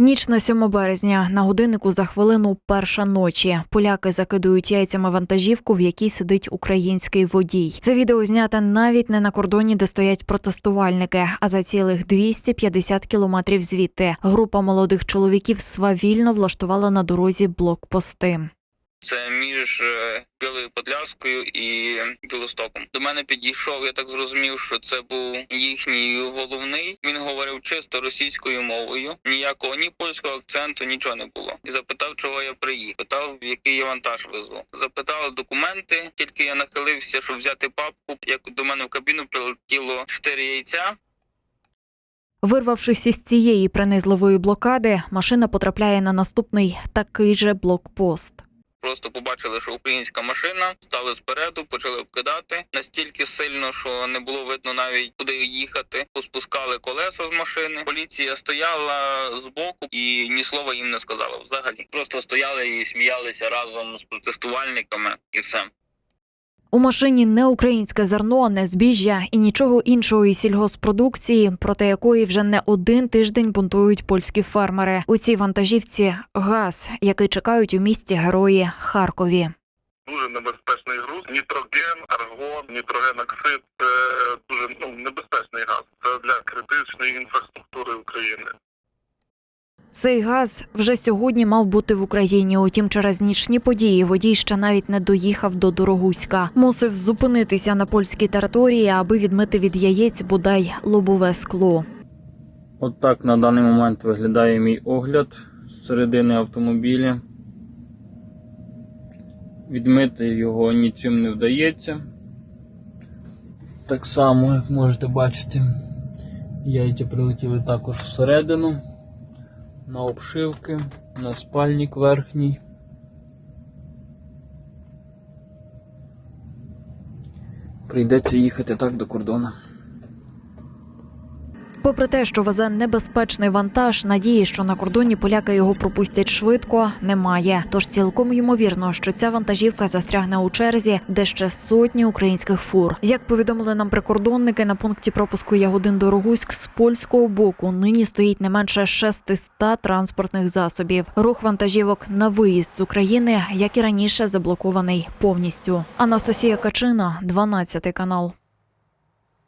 Ніч на 7 березня на годиннику за хвилину перша ночі. Поляки закидують яйцями вантажівку, в якій сидить український водій. Це відео знято навіть не на кордоні, де стоять протестувальники, а за цілих 250 кілометрів звідти. Група молодих чоловіків свавільно влаштувала на дорозі блокпости. Це між е, Білою Подляскою і Білостоком. До мене підійшов. Я так зрозумів, що це був їхній головний. Він говорив чисто російською мовою. Ніякого ні польського акценту, нічого не було. І запитав, чого я приїхав. Питав, який я вантаж везу. Запитали документи. Тільки я нахилився, щоб взяти папку. Як до мене в кабіну прилетіло чотири яйця. Вирвавшись із цієї принизливої блокади, машина потрапляє на наступний такий же блокпост. Просто побачили, що українська машина стали спереду, почали обкидати настільки сильно, що не було видно навіть куди їхати. Поспускали колеса з машини. Поліція стояла збоку і ні слова їм не сказала. Взагалі просто стояли і сміялися разом з протестувальниками, і все. У машині не українське зерно, не збіжжя і нічого іншого із сільгоспродукції, проти якої вже не один тиждень бунтують польські фермери. У цій вантажівці газ, який чекають у місті герої Харкові. дуже небезпечний груз. Нітроген, аргон, нітрогеноксид це дуже ну, небезпечний газ. Це для критичної інфраструктури України. Цей газ вже сьогодні мав бути в Україні. Утім, через нічні події водій ще навіть не доїхав до Дорогуська. Мусив зупинитися на польській території, аби відмити від яєць бодай лобове скло. От так на даний момент виглядає мій огляд з середини автомобіля. Відмити його нічим не вдається. Так само, як можете бачити, яйця прилетіли також всередину, на обшивки, на спальник верхній. Прийдеться їхати так до кордону. Попри те, що везе небезпечний вантаж, надії, що на кордоні поляки його пропустять швидко, немає. Тож цілком ймовірно, що ця вантажівка застрягне у черзі, де ще сотні українських фур. Як повідомили нам прикордонники, на пункті пропуску Ягодин Дорогуськ з польського боку нині стоїть не менше 600 транспортних засобів. Рух вантажівок на виїзд з України, як і раніше, заблокований повністю. Анастасія Качина, 12 канал.